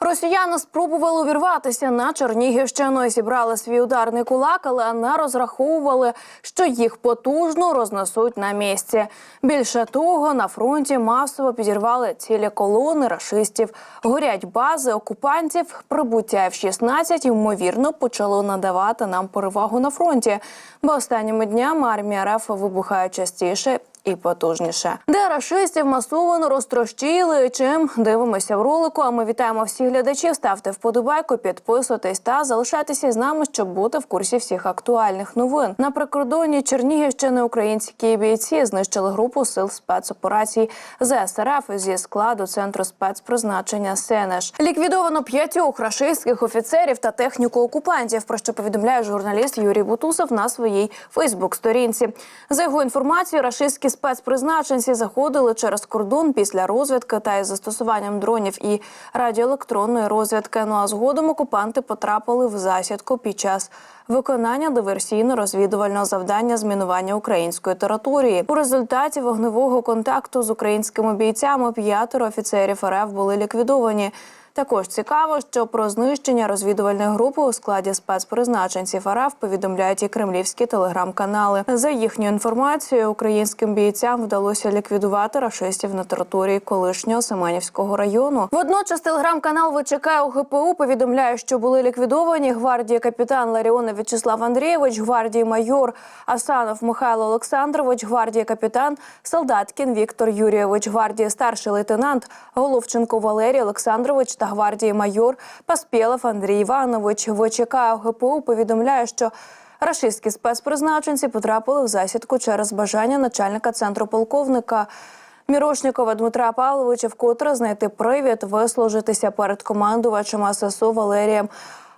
Росіяни спробували увірватися на Чернігівщину і зібрали свій ударний кулак, але не розраховували, що їх потужно рознесуть на місці. Більше того, на фронті масово підірвали цілі колони рашистів. Горять бази окупантів. Прибуття F-16, ймовірно, почало надавати нам перевагу на фронті. Бо останніми днями армія РФ вибухає частіше і потужніше. Де рашистів масово розтрощили. Чим дивимося в ролику? А ми вітаємо всіх глядачів. Ставте вподобайку, підписуйтесь та залишайтеся з нами, щоб бути в курсі всіх актуальних новин. На прикордонні Чернігівщини українські бійці знищили групу сил спецоперацій ЗСРФ зі складу центру спецпризначення Сенеш. Ліквідовано п'ятьох рашистських офіцерів та техніку окупантів. Про що повідомляє журналіст Юрій Бутусов на своїй Фейсбук-сторінці. За його інформацією, рашистські спецпризначенці заходили через кордон після розвідки та із застосуванням дронів і радіоелектронної розвідки. Ну а згодом окупанти потрапили в засідку під час виконання диверсійно-розвідувального завдання змінування української території. У результаті вогневого контакту з українськими бійцями п'ятеро офіцерів РФ були ліквідовані. Також цікаво, що про знищення розвідувальної групи у складі спецпризначенців РФ повідомляють і кремлівські телеграм-канали. За їхньою інформацією, українським бійцям вдалося ліквідувати рашистів на території колишнього Семенівського району. Водночас телеграм-канал ВЧК ОГПУ повідомляє, що були ліквідовані гвардії капітан Ларіонов В'ячеслав Андрійович, гвардії майор Асанов Михайло Олександрович, гвардії капітан Солдаткін Віктор Юрійович, гвардії старший лейтенант Головченко Валерій Олександрович та гвардії майор Паспєлов Андрій Іванович. ВЧК ОГПУ повідомляє, що рашистські спецпризначенці потрапили в засідку через бажання начальника центру полковника. Мірошнікова Дмитра Павловича вкотре знайти привід вислужитися перед командувачем ССУ Валерієм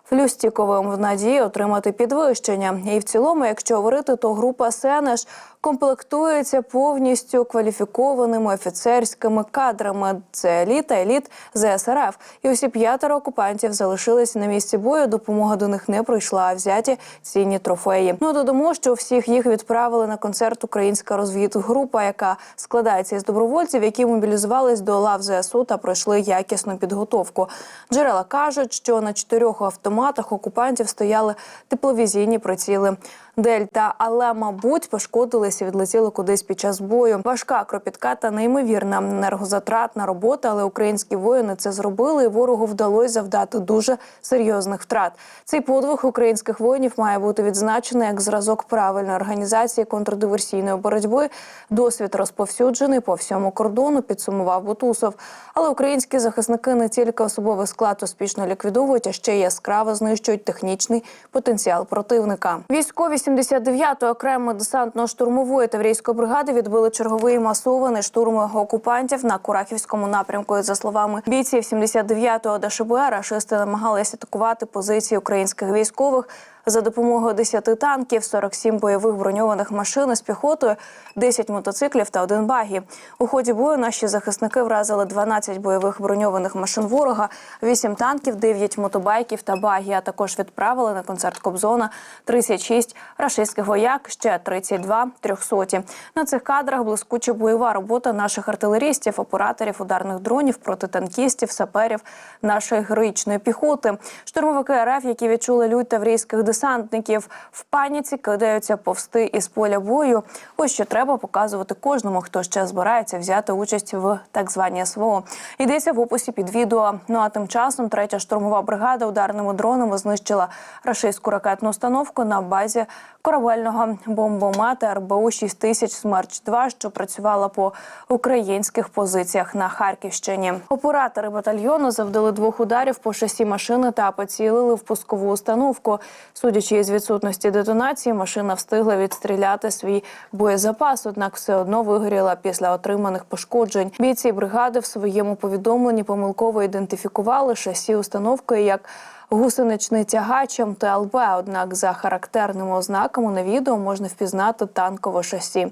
Флюстіковим в надії отримати підвищення. І в цілому, якщо говорити, то група Сенеш комплектується повністю кваліфікованими офіцерськими кадрами. Це еліта, еліт ЗСРФ. І усі п'ятеро окупантів залишилися на місці бою. Допомога до них не прийшла, а взяті цінні трофеї. Ну додамо, що всіх їх відправили на концерт Українська розвідгрупа, яка складається із добровольців, які мобілізувались до лав ЗСУ та пройшли якісну підготовку. Джерела кажуть, що на чотирьох автоматах окупантів стояли тепловізійні приціли. Дельта, але, мабуть, пошкодилися, відлетіли кудись під час бою. Важка кропітка та неймовірна енергозатратна робота, але українські воїни це зробили, і ворогу вдалося завдати дуже серйозних втрат. Цей подвиг українських воїнів має бути відзначений як зразок правильної організації контрдиверсійної боротьби. Досвід розповсюджений по всьому кордону. Підсумував Бутусов. Але українські захисники не тільки особовий склад успішно ліквідовують, а ще й яскраво знищують технічний потенціал противника. Військові 79-ї окремої десантно-штурмової таврійської бригади відбили черговий масований штурм окупантів на Курахівському напрямку. За словами бійців 79-го ДШБ, рашисти намагалися атакувати позиції українських військових. За допомогою 10 танків, 47 бойових броньованих машин з піхотою, 10 мотоциклів та один багі. У ході бою наші захисники вразили 12 бойових броньованих машин ворога, 8 танків, 9 мотобайків та багі. А також відправили на концерт Кобзона 36 рашистських вояк, ще 32 трьохсоті. На цих кадрах блискуча бойова робота наших артилерістів, операторів ударних дронів, протитанкістів, саперів нашої героїчної піхоти. Штурмовики РФ, які відчули лють таврійських десантників, в паніці кидаються повсти із поля бою. Ось що треба показувати кожному, хто ще збирається взяти участь в так званій СВО. Йдеться в описі під відео. Ну а тим часом третя штурмова бригада ударними дронами знищила рашистську ракетну установку на базі корабельного бомбомета РБУ 6000 смерч 2 що працювала по українських позиціях на Харківщині. Оператори батальйону завдали двох ударів по шасі машини та поцілили в пускову установку. Судячи із відсутності детонації, машина встигла відстріляти свій боєзапас, однак все одно вигоріла після отриманих пошкоджень. Бійці бригади в своєму повідомленні помилково ідентифікували шасі установки як гусеничний тягач МТЛБ. Однак за характерними ознаками на відео можна впізнати танкове шасі.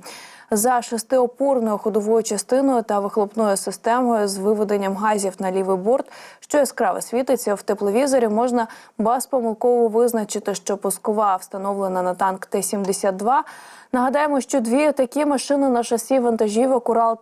За шестиопорною ходовою частиною та вихлопною системою з виведенням газів на лівий борт, що яскраво світиться в тепловізорі, можна безпомилково визначити, що пускова встановлена на танк Т-72. Нагадаємо, що дві такі машини на шасі вантажівок Урал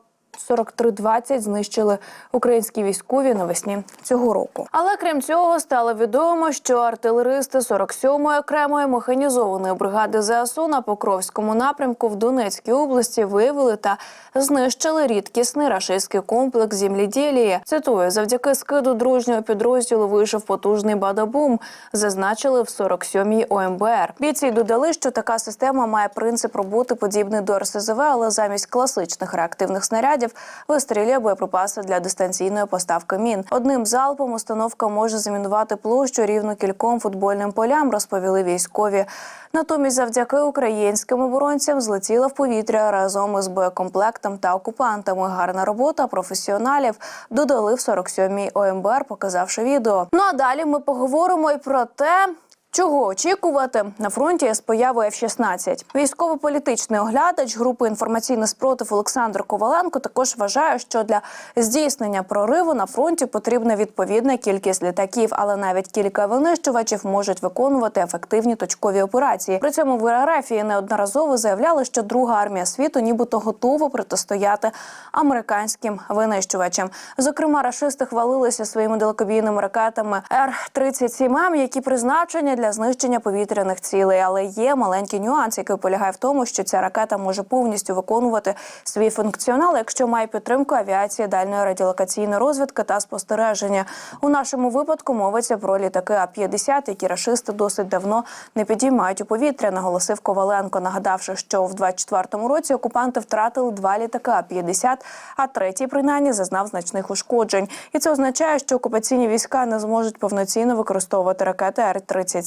43-20 знищили українські військові навесні цього року. Але крім цього, стало відомо, що артилеристи 47-ї окремої механізованої бригади ЗСУ на Покровському напрямку в Донецькій області виявили та знищили рідкісний рашистський комплекс земліділії. Цитую, завдяки скиду дружнього підрозділу вийшов потужний бадабум. Зазначили в 47-й ОМБР. Бійці додали, що така система має принцип роботи подібний до РСЗВ, але замість класичних реактивних снарядів вистрілює боєприпаси для дистанційної поставки мін. Одним залпом установка може замінувати площу рівно кільком футбольним полям, розповіли військові. Натомість, завдяки українським оборонцям, злетіла в повітря разом із боєкомплектом та окупантами. Гарна робота професіоналів додали в 47-й ОМБР, показавши відео. Ну а далі ми поговоримо і про те. Чого очікувати на фронті з появою F-16? Військово-політичний оглядач групи інформаційний спротив Олександр Коваленко також вважає, що для здійснення прориву на фронті потрібна відповідна кількість літаків, але навіть кілька винищувачів можуть виконувати ефективні точкові операції. При цьому в РФ неодноразово заявляли, що друга армія світу, нібито готова протистояти американським винищувачам. Зокрема, рашисти хвалилися своїми далекобійними ракетами Р-37М, які призначені для знищення повітряних цілей. Але є маленький нюанс, який полягає в тому, що ця ракета може повністю виконувати свій функціонал, якщо має підтримку авіації дальньої радіолокаційної розвідки та спостереження. У нашому випадку мовиться про літаки А-50, які рашисти досить давно не підіймають у повітря. Наголосив Коваленко, нагадавши, що в 24-му році окупанти втратили два літаки А-50, а третій принаймні зазнав значних ушкоджень. І це означає, що окупаційні війська не зможуть повноцінно використовувати ракети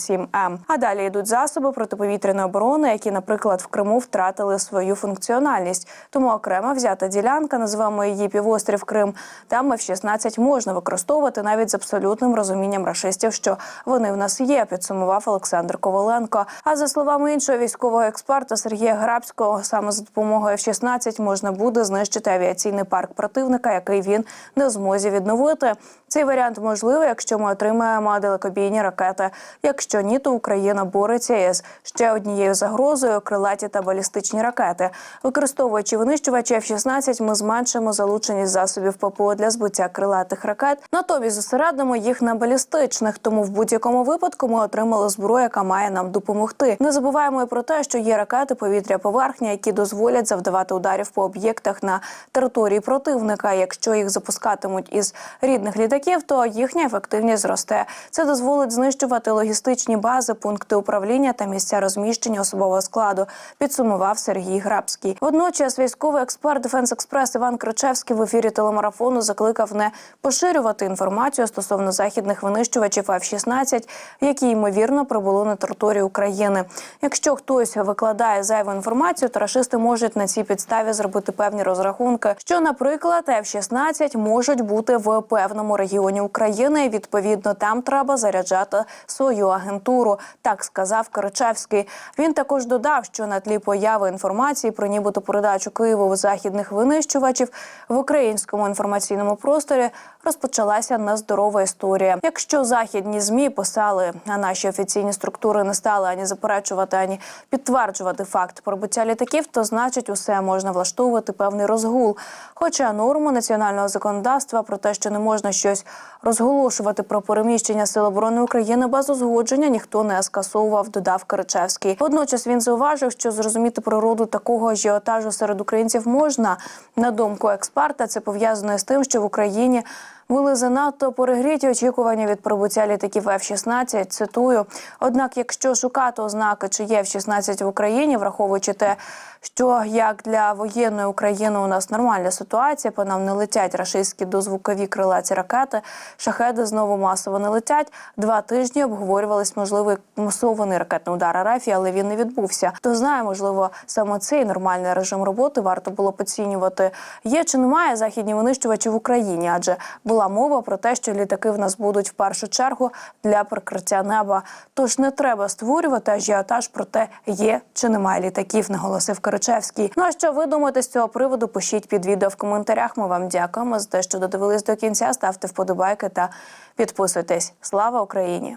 Р-37М. А далі йдуть засоби протиповітряної оборони, які, наприклад, в Криму втратили свою функціональність. Тому окрема взята ділянка, називаємо її півострів Крим. Там F-16 можна використовувати навіть з абсолютним розумінням рашистів, що вони в нас є. Підсумував Олександр Коваленко. А за словами іншого військового експерта Сергія Грабського, саме за допомогою F-16 можна буде знищити авіаційний парк противника, який він не в змозі відновити. Цей варіант можливий, якщо ми отримаємо далекобійні ракети. Якщо ні, то Україна бореться із ще однією загрозою крилаті та балістичні ракети. Використовуючи винищувачі F-16, ми зменшимо залученість засобів ППО для збиття крилатих ракет. Натомість зосередимо їх на балістичних. Тому в будь-якому випадку ми отримали зброю, яка має нам допомогти. Не забуваємо і про те, що є ракети повітря поверхня, які дозволять завдавати ударів по об'єктах на території противника. Якщо їх запускатимуть із рідних літаків, то їхня ефективність зросте. Це дозволить знищувати логістичні бази, пункти управління та місця розміщення особового складу. Підсумував Сергій Грабський. Водночас військовий експерт Дефенс Експрес Іван Кричевський в ефірі телемарафону закликав не поширювати інформацію стосовно західних винищувачів F-16, які ймовірно прибули на територію України. Якщо хтось викладає зайву інформацію, то рашисти можуть на цій підставі зробити певні розрахунки, що, наприклад, F-16 можуть бути в певному регіоні України. Відповідно, там треба заряджати свою агентуру. Так сказав Карачевський. Він також додав, що на тлі появи інформації про нібито передачу Києву західних винищувачів в українському інформаційному просторі розпочалася нездорова історія. Якщо західні змі писали, а наші офіційні структури не стали ані заперечувати, ані підтверджувати факт пробуття літаків, то значить усе можна влаштовувати певний розгул. Хоча норму національного законодавства про те, що не можна щось розголошувати про переміщення сил оборони України без узгодження, ніхто не скасовував, додав Киричевський. Водночас він зауважив, що зрозуміти природу такого ажіотажу серед українців можна. На думку експерта, це пов'язано з тим, що в Україні. Були занадто перегріті очікування від прибуття літаків F-16, Цитую. Однак, якщо шукати ознаки, чи є F-16 в Україні, враховуючи те, що як для воєнної України у нас нормальна ситуація, по нам не летять рашистські дозвукові крилаті ракети, шахеди знову масово не летять. Два тижні обговорювались можливий масований ракетний удар РФ, але він не відбувся. Хто знає, можливо, саме цей нормальний режим роботи варто було поцінювати. Є чи немає західні винищувачі в Україні? Адже була мова про те, що літаки в нас будуть в першу чергу для прикриття неба. Тож не треба створювати ажіотаж про те, є чи немає літаків, наголосив Киричевський. Ну а що ви думаєте з цього приводу? Пишіть під відео в коментарях. Ми вам дякуємо за те, що додивились до кінця. Ставте вподобайки та підписуйтесь. Слава Україні!